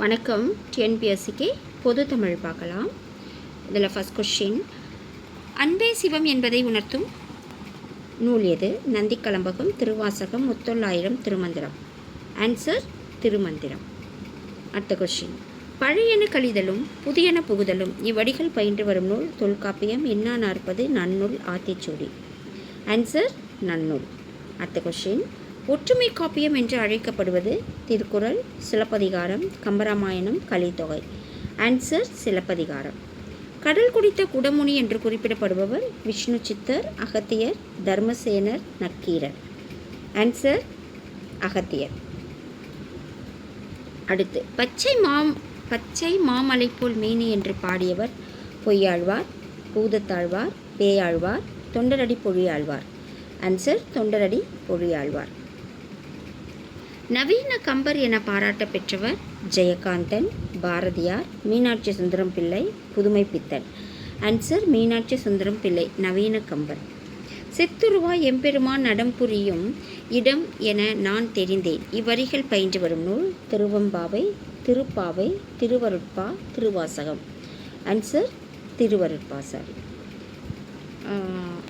வணக்கம் டிஎன்பிஎஸ்சிக்கு பொது தமிழ் பார்க்கலாம். இதில் ஃபஸ்ட் கொஷின் அன்பே சிவம் என்பதை உணர்த்தும் நூல் எது? நந்திக்கலம்பகம் திருவாசகம் முத்தொள்ளாயிரம் திருமந்திரம். ஆன்சர் திருமந்திரம். அடுத்த கொஷின் பழையன கழிதலும் புதியன புகுதலும் இவ்வடிகள் பயின்று வரும் நூல் தொல்காப்பியம் இன்னா நாற்பது நன்னூல் ஆத்திச்சூடி. ஆன்சர் நன்னூல். அடுத்த கொஷின் ஒற்றுமை காப்பியம் என்று அழைக்கப்படுவது திருக்குறள் சிலப்பதிகாரம் கம்பராமாயணம் கலித்தொகை. ஆன்சர் சிலப்பதிகாரம். கடல் குடித்த குடமுனி என்று குறிப்பிடப்படுபவர் விஷ்ணு சித்தர் அகத்தியர் தர்மசேனர் நக்கீரர். ஆன்சர் அகத்தியர். அடுத்து பச்சை மாம் பச்சை மாமலை போல் மேனி என்று பாடியவர் பொய்யாழ்வார் பூதத்தாழ்வார் பேயாழ்வார் தொண்டரடி பொழியாழ்வார். ஆன்சர் தொண்டரடி பொழியாழ்வார். நவீன கம்பர் என பாராட்ட பெற்றவர் ஜெயகாந்தன் பாரதியார் மீனாட்சி சுந்தரம் பிள்ளை புதுமை பித்தன். ஆன்சர் மீனாட்சி சுந்தரம் பிள்ளை நவீன கம்பர். சித்துருவா எம்பெருமான் நடம் புரியும் இடம் என நான் தெரிந்தேன். இவ்வரிகள் பயின்று வரும் நூல் திருவம்பாவை திருப்பாவை திருவருட்பா திருவாசகம். ஆன்சர் திருவருட்பா சாரி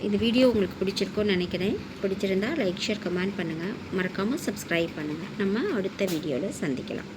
இந்த வீடியோ உங்களுக்கு பிடிச்சிருக்கோன்னு நினைக்கிறேன். பிடிச்சிருந்தா லைக் ஷேர் கமெண்ட் பண்ணுங்கள் மறக்காமல் சப்ஸ்கிரைப் பண்ணுங்கள் நம்ம அடுத்த வீடியோவில் சந்திக்கலாம்.